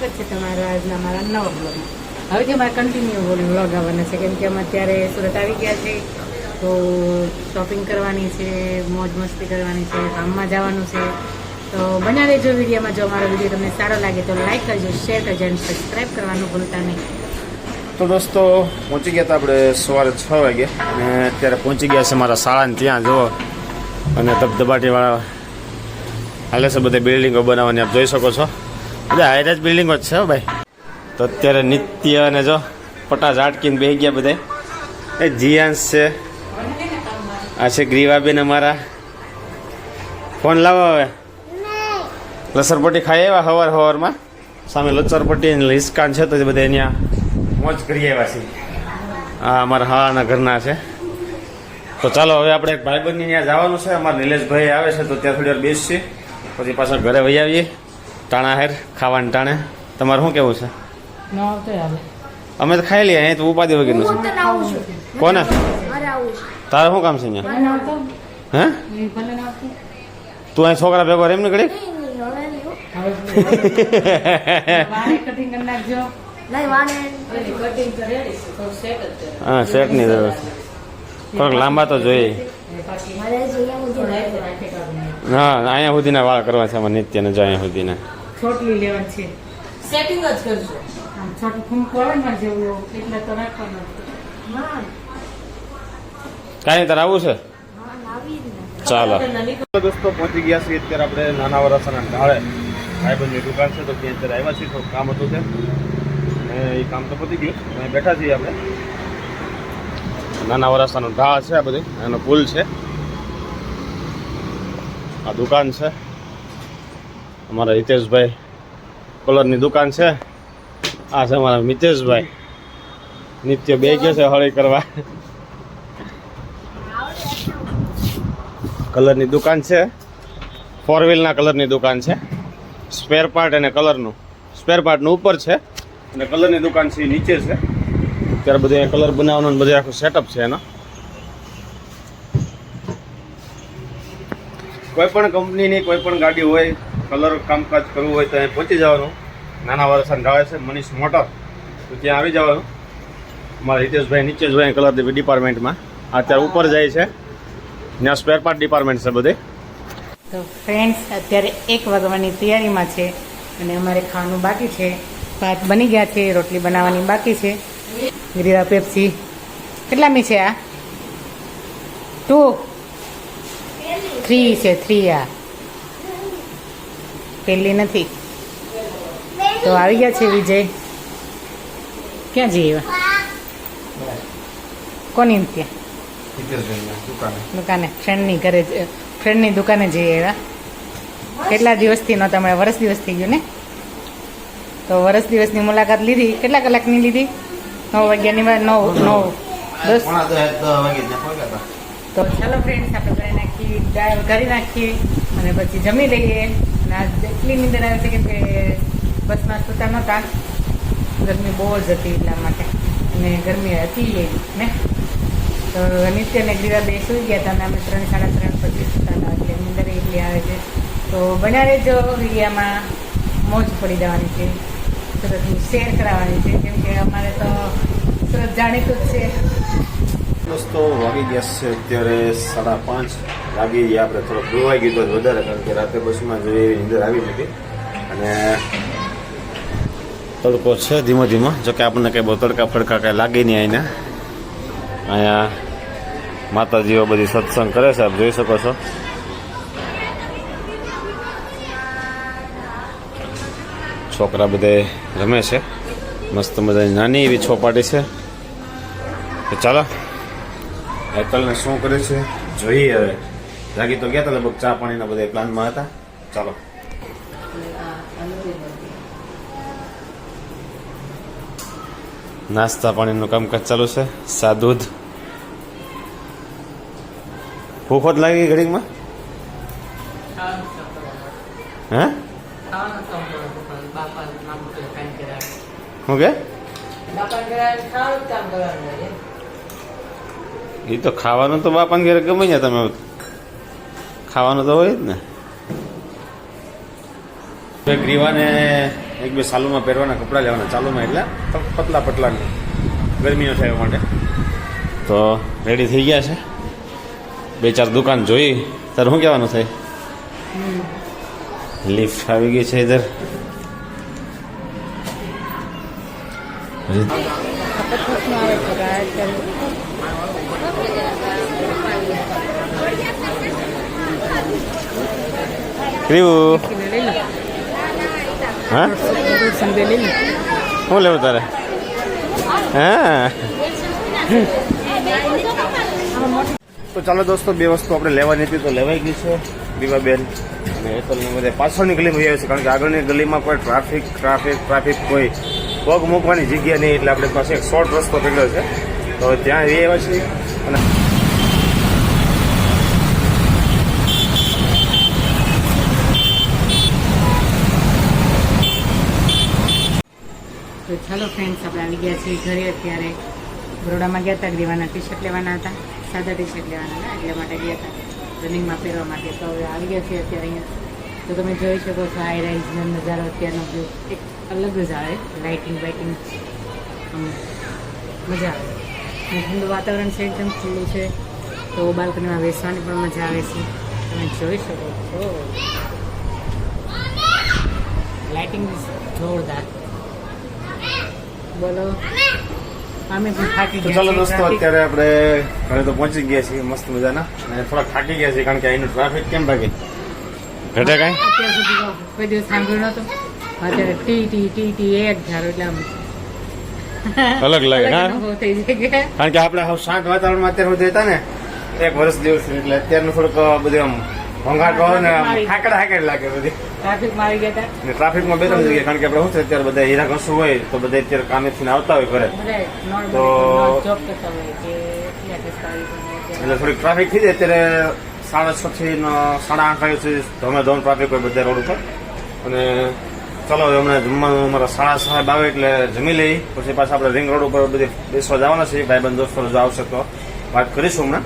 સ્વાગત છે તમારું આજના મારા નવા બ્લોગમાં હવેથી અમારે કન્ટિન્યુ બ્લોગ આવવાના છે, કેમ કે અમે અત્યારે સુરત આવી ગયા છે, તો શોપિંગ કરવાની છે, મોજ મસ્તી કરવાની છે, કામમાં જવાનું છે. તો બના રહેજો વિડીયોમાં, જો અમારો વીડિયો તમને સારો લાગે તો લાઈક કરજો શેર કરજો અને સબસ્ક્રાઈબ કરવાનું ભૂલતા નહીં. તો દોસ્તો, પહોંચી ગયા હતા આપણે સવારે છ વાગે અને અત્યારે પહોંચી ગયા છે મારા શાળાને ત્યાં, જુઓ. અને ધબધબાટીવાળા હાલે છે બધે બિલ્ડિંગો બનાવવાની, આપ જોઈ શકો છો. બધા હાઈરેજ બિલ્ડિંગો જ છે ભાઈ. તો અત્યારે નિત્ય અને જો પટા ઝાટકીને બેસી ગયા બધા. એ જીયાંશ છે. આ છે ગ્રીવાબેન અમારા. ફોન લાવો હવે. લસરપટ્ટી ખાઈ આવ્યા હવાર હવારમાં? સામે લચરપટ્ટી અને હિસ્કાન છે તો બધા અહીંયા મોજ કરી આવ્યા છે આ અમારા હાના ઘરના છે. તો ચાલો હવે આપણે એક ભાઈબંધની ત્યાં જવાનું છે. અમારા નિલેશભાઈ આવે છે તો ત્યાં થોડી વાર બેસીએ. પછી પાછા ઘરે વહી આવીએ. ટાણા હેર ખાવાને ટાણે. તમારે શું કેવું છે? ન અમે તો ખાઈ લઈએ અહીં તો ઉપાધિ વગરનું છે. કોને? મારે આવું છે. તારે શું કામ છે અહીંયા? ન હે? એ ભલે ન આવતો. તું અહીં છોકરા ભેગો રેમ એમ ને ઘડી હો. સેટ જ હા સેટની જરૂર છે. થોડોક લાંબા તો જોઈએ. હા અહીંયા સુધીના વાળ કરવા છે અમારે નિત્યને જો અહીંયા સુધીના. છોટલી લેવા છે. સેટિંગ જ કરજો. આમ છોટું ખૂંપ આવે ને જેવું એટલે તો રાખવાનું કાંઈ તારે આવું છે? હા લાવી જ ને. ચાલો. દોસ્તો પહોંચી ગયા છીએ અત્યારે આપણે નાના વરાસાના ઢાળે. ભાઈબંધની દુકાન છે તો ત્યાં અત્યારે આવ્યા છીએ થોડું કામ હતું છે ને એ કામ તો પતી ગયું. અહીં બેઠા છીએ આપણે. નાના વરાસાનો ઢાળ છે આ બધી એનો પુલ છે. આ દુકાન છે. અમારા હિતેશભાઈ કલરની દુકાન છે. આ છે અમારા મિતેશભાઈ. નિત્ય બે ગયો છે હળી કરવા. કલરની દુકાન છે. ફોર વ્હીલના કલરની દુકાન છે. સ્પેર પાર્ટ અને કલરનું. સ્પેર પાર્ટનું ઉપર છે અને કલરની દુકાન છે નીચે છે. ત્યારે બધું કલર બનાવવાનું બધું આખું સેટઅપ છે એનો. કોઈ પણ કંપનીની કોઈ પણ ગાડી હોય કલર કામકાજ કરવું હોય તો અહીં પહોંચી જવાનું. નાના વરસાદ ગાળે છે, મનીષ મોટર. તો ત્યાં આવી જવાનું. અમારા હિતેશભાઈ નીચે જ હોય કલર ડિપાર્ટમેન્ટમાં. અત્યારે ઉપર જાય છે. ત્યાં સ્પેર પાર્ટ ડિપાર્ટમેન્ટ છે બધે. તો ફ્રેન્ડ્સ અત્યારે એક વાગવાની તૈયારીમાં છે અને અમારે ખાવાનું બાકી છે. ભાત બની ગયા છે, રોટલી બનાવવાની બાકી છે. ગ્રીરા પેપ્સી. કેટલામી છે આ? ટુ થ્રી છે થ્રી આ. પેલી નથી. તો આવી ગયા છે વિજય. ક્યાં જઈએ એવા? કોની ત્યાં દુકાને. ફ્રેન્ડની ઘરે ફ્રેન્ડની દુકાને જઈએ એવા. કેટલા દિવસથી નો તમે વરસ દિવસ થઈ ગયું ને? તો વરસ દિવસની મુલાકાત લીધી. કેટલા કલાકની લીધી? નવ વાગ્યાની નવ નવ, દસ. તો ચાલો ફ્રેન્ડ્સ આપણે કરી નાખીએ દાળ કરી નાખીએ અને પછી જમી લઈએ. અને આજ એટલી આવે છે કેમ કે બસમાં સુતા નહોતા ગરમી બહુ જ હતી એટલા માટે. અને ગરમી હતી એવી ને? તો નિત્ય ને ગ્રીવા બે સુઈ ગયા હતા અને અમે ત્રણ, સાડા ત્રણ પછી સુતા હતા. એટલે નીંદર એટલી આવે છે. તો બન્યા રહેજો એરિયામાં મોજ પડી જવાની છે. સુરતની શેર કરાવવાની છે. કેમ કે અમારે તો સુરત જાણીતું જ છે. દોસ્તો, વાગી ગયા છે અત્યારે સાડા પાંચ. વાગી ગયા આપણે થોડોક ડોવાઈ ગયો વધારે, કારણ કે રાતે બસમાં જોઈએ એવી નીંદર આવી નથી અને તડકો છે ધીમો ધીમો. જોકે આપણને કંઈ બહુ તડકા ફડકા કાંઈ લાગે નહીં અહીંને અહીંયા માતાજીઓ બધી સત્સંગ કરે છે, આપ જોઈ શકો છો. છોકરા બધે રમે છે. મસ્ત મજાની નાની એવી છોપાટી છે. ચાલો. એકલને શું કરે છે? જોઈએ હવે. જાગી તો ગયા હતા લગભગ ચા પાણીના બધા પ્લાનમાં હતા. ચાલો. નાસ્તા પાણીનું કામકાજ ચાલુ છે. સા દૂધ. ભૂખો જ લાગી ઘડીકમાં? હે? શું કે બાપા કરાવે ખાવાનું કામ કરવાનું હોય એમ. એ તો ખાવાનું તો બાપાને ઘેર ગમે ને તમે ખાવાનું તો હોય જ ને. તો એક રીવાને એક બે સાલુમાં પહેરવાના કપડાં લેવાના ચાલુમાં એટલે પતલા પતલા ગરમી ન થાય માટે. તો રેડી થઈ ગયા છે. બે ચાર દુકાન જોઈ તારે શું કહેવાનું થાય? લિફ્ટ આવી ગઈ છે ઇધર હજી આવે છે ગાય ચાલુ. લો હા શું લેવું તારે હા તો ચાલો દોસ્તો, બે વસ્તુ આપણે લેવાની હતી તો લેવાઈ ગઈ છે, દીવાબેન. અને હેતલને બધા પાછળની ગલીમાં આવી છે, કારણ કે આગળની ગલીમાં કોઈ ટ્રાફિક ટ્રાફિક ટ્રાફિક કોઈ પગ મૂકવાની જગ્યા નહીં, એટલે આપણે પાસે એક શોર્ટ રસ્તો પકડ્યો છે. તો ત્યાં એ આવ્યા છીએ. અને તો ફ્રેન્ડ્સ આપણે આવી ગયા છીએ ઘરે. અત્યારે બરોડામાં ગયા હતા, દેવાના ટી શર્ટ લેવાના હતા, સાદા ટી શર્ટ લેવાના હતા, એટલા માટે ગયા હતા. રનિંગમાં પહેરવા માટે. તો હવે આવી ગયા છીએ અત્યારે અહીંયા. તો તમે જોઈ શકો છો હાઈ રાઇઝનો નજારો અત્યારનો વ્યૂ એક અલગ જ આવે. લાઇટિંગ બાઇટિંગ મજા આવે. ઠંડુ વાતાવરણ છે, એકદમ ખુલ્લું છે. તો બાલ્કનીમાં બેસવાની પણ મજા આવે છે. તમે જોઈ શકો છો. લાઇટિંગ જોરદાર. બોલો. અમે પણ થાકી ગયા ચાલો દોસ્તો અત્યારે આપણે ઘરે તો પહોંચી ગયા છીએ મસ્ત મજાના. અને થોડા થાકી ગયા છીએ કારણ કે અહીંનું ટ્રાફિક કેમ ભાગે? ઘટે કાંઈ? અત્યાર સુધી કોઈ દિવસ સાંભળ્યો નતો અત્યારે ટી ટી ટી ટી એક ધારો એટલે આમ. અલગ લાગે જાય કારણ કે આપણે શાંત વાતાવરણમાં અત્યારે સુધી હતા ને. એક વર્ષ દિવસ એટલે અત્યારનું થોડુંક બધું આમ ઘોંઘાટ કહો ને હાકડ હાકડ લાગે બધી. ટ્રાફિકમાં મારી ગયા ને ટ્રાફિકમાં બે ત્રણ જગ્યાએ કારણ કે આપણે શું છે અત્યારે બધા હીરા ઘસું હોય તો બધા અત્યારે કામેથી આવતા હોય ઘરે. તો- એટલે થોડીક ટ્રાફિક થઈ જાય અત્યારે સાડા છ થી સાડા આઠ વાગ્યા સુધી ધોમે ધોમ ટ્રાફિક હોય બધા રોડ ઉપર. અને ચલો હમણાં જમવાનું અમારા સાડા સાહેબ આવે એટલે જમી લઈ પછી પાછા આપણે રિંગ રોડ ઉપર બધી બેસવા જવાના છીએ. ભાઈબંધ દોસ્તો જો આવશે તો વાત કરીશું હમણાં.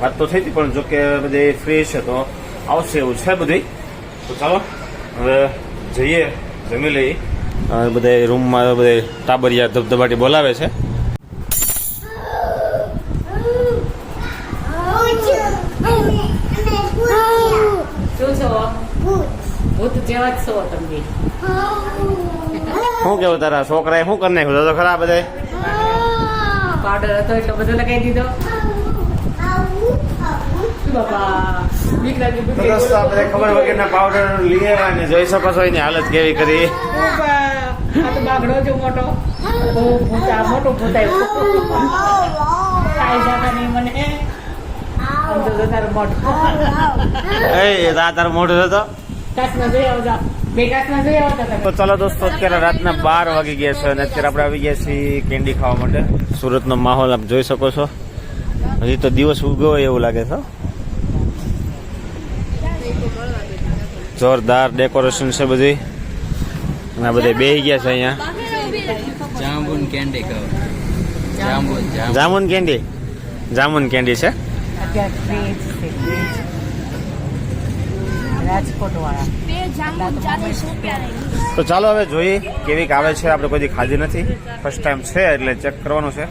વાત તો થઈ હતી પણ જો કે બધી ફ્રી છે તો આવશે એવું છે બધી તો ચાલો હવે જઈએ જમી લઈએ. બધા રૂમમાં બધા ટાબરિયા ધબધબાટી બોલાવે છે. શું કેવું તારા છોકરાએ શું કરી નાખ્યું? તો ખરા બધા પાવડર હતો એટલો બધો લગાવી દીધો બાપા બીક લાગી બીક તો લાગી. દોસ્તો આપણે ખબર વગરના પાવડર લઈ આવ્યા ને જોઈ શકો છો એની હાલત કેવી કરી. બાગડો છે મોટો. હતો તો ચાલો દોસ્તો અત્યારે રાતના બાર વાગી ગયા છે અને અત્યારે આપણે આવી ગયા છીએ કેન્ડી ખાવા માટે. સુરતનો માહોલ આપ જોઈ શકો છો. હજી તો દિવસ ઉગ્યો હોય એવું લાગે છે જોરદાર ડેકોરેશન છે બધી. અને આ બધા બેહી ગયા છે અહીંયા. Jamun candy jamun candy? Jamun candy છે? તો ચાલો હવે જોઈએ કેવીક આવે છે. આપણે કોઈ દી ખાધી નથી. ફર્સ્ટ ટાઈમ છે એટલે ચેક કરવાનું છે.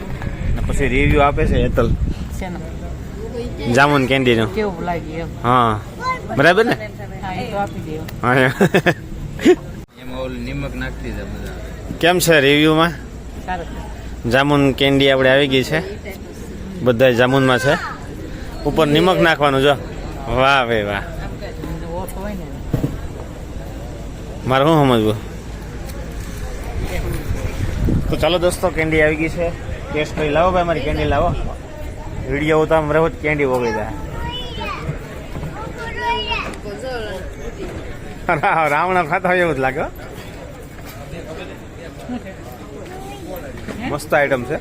પછી રિવ્યુ આપે છે હેતલ છે ને. જામુન કેન્ડીનો કેવું એમ. હા. બરાબર ને? હા એ તો આપી દેવું હા એમાં ઓલું નિમક નાખી દીધા બધા. કેમ છે રિવ્યુમાં? જામુન કેન્ડી આપણે આવી ગઈ છે. બધા જામુનમાં છે. ઉપર નિમક નાખવાનું જો. વાહ ભાઈ વાહ. મારે શું સમજવું? તો ચાલો દોસ્તો કેન્ડી આવી ગઈ છે. ટેસ્ટ કરી લાવો ભાઈ મારી કેન્ડી લાવો. વીડિયો ઉતામ રહો કેન્ડી ઓગળી જાય રાવણા ખાતા હોય એવું જ લાગે મસ્ત આઈટમ છે.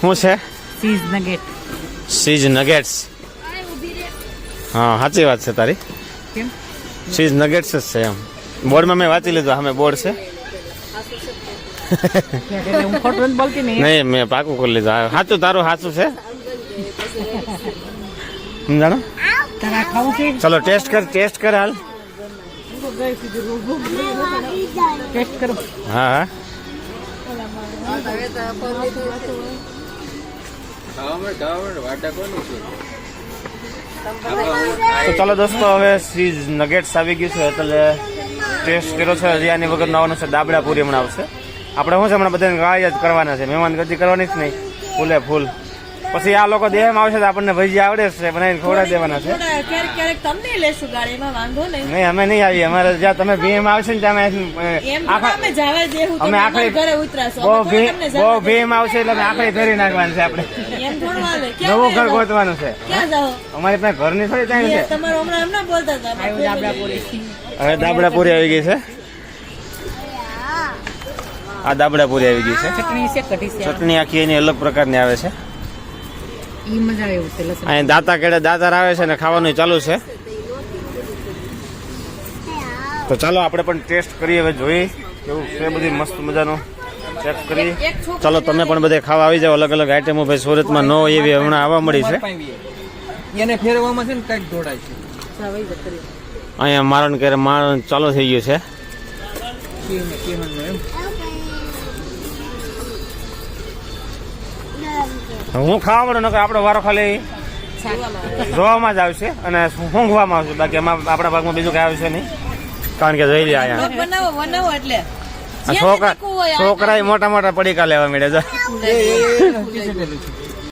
શું છે? ચીઝ નગેટ સીઝ નગેટ્સ હા સાચી વાત છે તારી. સીઝ નગેટ્સ જ છે એમ. બોર્ડમાં મેં વાંચી લીધું સામે બોર્ડ છે? નહીં, મેં પાકું કરી લીધું. સાચું તારું સાચું છે? સમજાણો ચલો, ટેસ્ટ કર ટેસ્ટ કર હાલ. હા તો ચાલો દોસ્તો, હવે સીઝ નગેટ્સ આવી ગયું છે, એટલે ટેસ્ટ કર્યો છે હજી આની વગર નવાનું છે, દાબડા પૂરી હમણાં આવશે. આપણે શું છે હમણાં બધાને ગાય જ કરવાના છે મહેમાન ગતિ કરવાની જ નહીં. ફૂલે ફૂલ. પછી આ લોકો દેહમાં આવશે તો આપણને ભજી આવડે જ છે બનાવીને ખવડાવી દેવાના છે. ક્યારેક ક્યારેક તમને લેશું ગાડીમાં વાંધો નહીં. નહીં અમે નહીં આવીએ. અમારે જ્યાં તમે ભીમ આવશે ને ત્યાં અમે જવા દેવું અમે તમે આખરી ઘરે ઉતરાશો. બહુ ભીમ બહુ ભીમ આવશે એટલે અમે આખરી ફેરી નાખવાનું છે આપણે. એમ થોડું હાલે નવું ઘર ગોતવાનું છે. ક્યાં જાઓ? અમારી પાસે ઘરની થોડી ત્યાં છે. તમારું હમણાં એમ ના બોલતા હતા આવ્યું દાબડા પૂરી હવે દાબડા પૂરી આવી ગઈ છે. આ દાબડા પૂરી આવી ગઈ છે. ચટણી છે કઢી છે. ચટણી આખી એની અલગ પ્રકારની આવે છે. ઈ મજા આવે છે લસણ. અહીં દાતા કેડે દાતાર આવે છે ને ખાવાનું ચાલુ છે. તો ચાલો આપણે પણ ટેસ્ટ કરીએ હવે જોઈએ કેવું છે બધી મસ્ત મજાનું. ચેક કરીએ. ચાલો તમે પણ બધે ખાવા આવી જાઓ. અલગ અલગ આઈટમો ભાઈ સુરતમાં ન હોય એવી હમણાં આવવા મળી છે. એને ફેરવવામાં છે ને કંઈક દોડાય છે. અહીંયા મારણ કરે મારણ ચાલુ થઈ ગયું છે. હું ખાવા મળું નકર આપણો વારો ખાલી જોવામાં જ આવશે અને ઊંઘવામાં આવશે. બાકી એમાં આપણા ભાગમાં બીજું કઈ આવશે નહીં. કારણ કે જોઈ લે અહીંયા. છોકરા છોકરા મોટા મોટા પડીકા લેવા મળે છે.